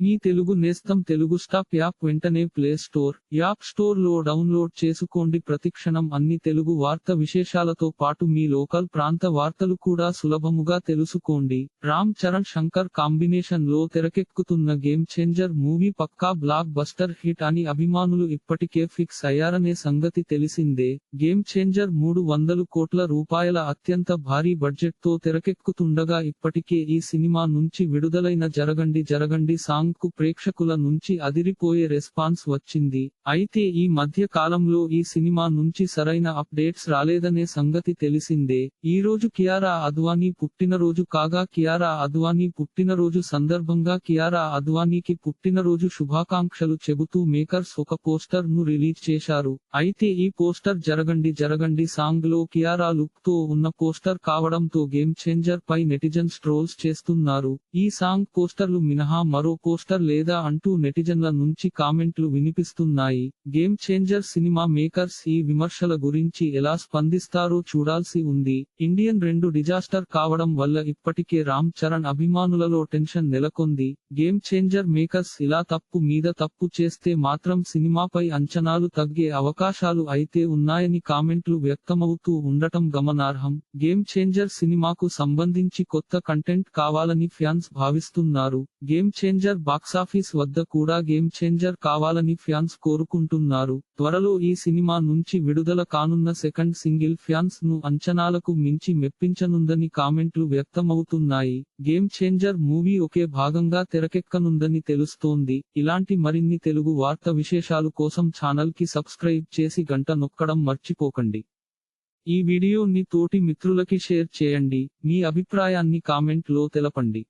మీ తెలుగు నేస్తం Telugu stop app వెంటనే play store app స్టోర్లో డౌన్లోడ్ చేసుకోండి. ప్రతిక్షణం అన్ని తెలుగు వార్త విశేషాలతో పాటు మీ లోకల్ ప్రాంత వార్తలు కూడా సులభముగా తెలుసుకోండి. రామ్ చరణ్ శంకర్ కాంబినేషన్లో తెరకెక్కుతున్న గేమ్ చేంజర్ మూవీ పక్కా బ్లాక్ బస్టర్ హిట్ అని అభిమానులు ఇప్పటికే ఫిక్స్ అయ్యారనే సంగతి తెలిసిందే. గేమ్ చేంజర్ మూడు వందలు కోట్ల రూపాయల అత్యంత భారీ బడ్జెట్తో తెరకెక్కుతుండగా ఇప్పటికే ఈ సినిమా నుంచి విడుదలైన జరగండి జరగండి సాంగ్ కు ప్రేక్షకుల నుంచి అదిరిపోయే రెస్పాన్స్ వచ్చింది. అయితే ఈ మధ్య కాలంలో ఈ సినిమా నుంచి సరైన అప్డేట్స్ రాలేదనే సంగతి తెలిసిందే. ఈ రోజు కియారా అద్వానీ పుట్టినరోజు కాగా కియారా అద్వానీ పుట్టినరోజు సందర్భంగా కియారా అద్వానీకి పుట్టినరోజు శుభాకాంక్షలు చెబుతూ మేకర్స్ ఒక పోస్టర్ను రిలీజ్ చేశారు. అయితే ఈ పోస్టర్ జరగండి జరగండి సాంగ్లో కియారా లుక్తో ఉన్న పోస్టర్ కావడంతో గేమ్ చేంజర్ పై నెటిజన్స్ ట్రోల్స్ చేస్తున్నారు. ఈ సాంగ్ పోస్టర్లు మినహా మరో పోస్టర్ లేదా అంటూ నెటిజన్ల నుంచి కామెంట్లు వినిపిస్తున్నాయి. గేమ్ చేంజర్ సినిమా మేకర్స్ ఈ విమర్శల గురించి ఎలా స్పందిస్తారో చూడాల్సి ఉంది. ఇండియన్ రెండు డిజాస్టర్ కావడం వల్ల ఇప్పటికే రామ్ చరణ్ అభిమానులలో టెన్షన్ నెలకొంది. గేమ్ చేంజర్ మేకర్స్ ఇలా తప్పు మీద తప్పు చేస్తే మాత్రం సినిమాపై అంచనాలు తగ్గే అవకాశాలు అయితే ఉన్నాయని కామెంట్లు వ్యక్తమవుతూ ఉండటం గమనార్హం. గేమ్ చేంజర్ సినిమాకు సంబంధించి కొత్త కంటెంట్ కావాలని ఫ్యాన్స్ భావిస్తున్నారు. గేమ్ చేంజర్ బాక్సాఫీస్ వద్ద కూడా గేమ్ చేంజర్ కావాలని ఫ్యాన్స్ కోరుకుంటున్నారు. త్వరలో ఈ సినిమా నుంచి విడుదల కానున్న సెకండ్ సింగిల్ ఫ్యాన్స్ను అంచనాలకు మించి మెప్పించనుందని కామెంట్లు వ్యక్తమవుతున్నాయి. గేమ్ చేంజర్ మూవీ ఒకే భాగంగా తెరకెక్కనుందని తెలుస్తోంది. ఇలాంటి మరిన్ని తెలుగు వార్త విశేషాలు కోసం ఛానల్కి సబ్స్క్రైబ్ చేసి గంట నొక్కడం మర్చిపోకండి. ఈ వీడియోని తోటి మిత్రులకి షేర్ చేయండి. మీ అభిప్రాయాన్ని కామెంట్లో తెలపండి.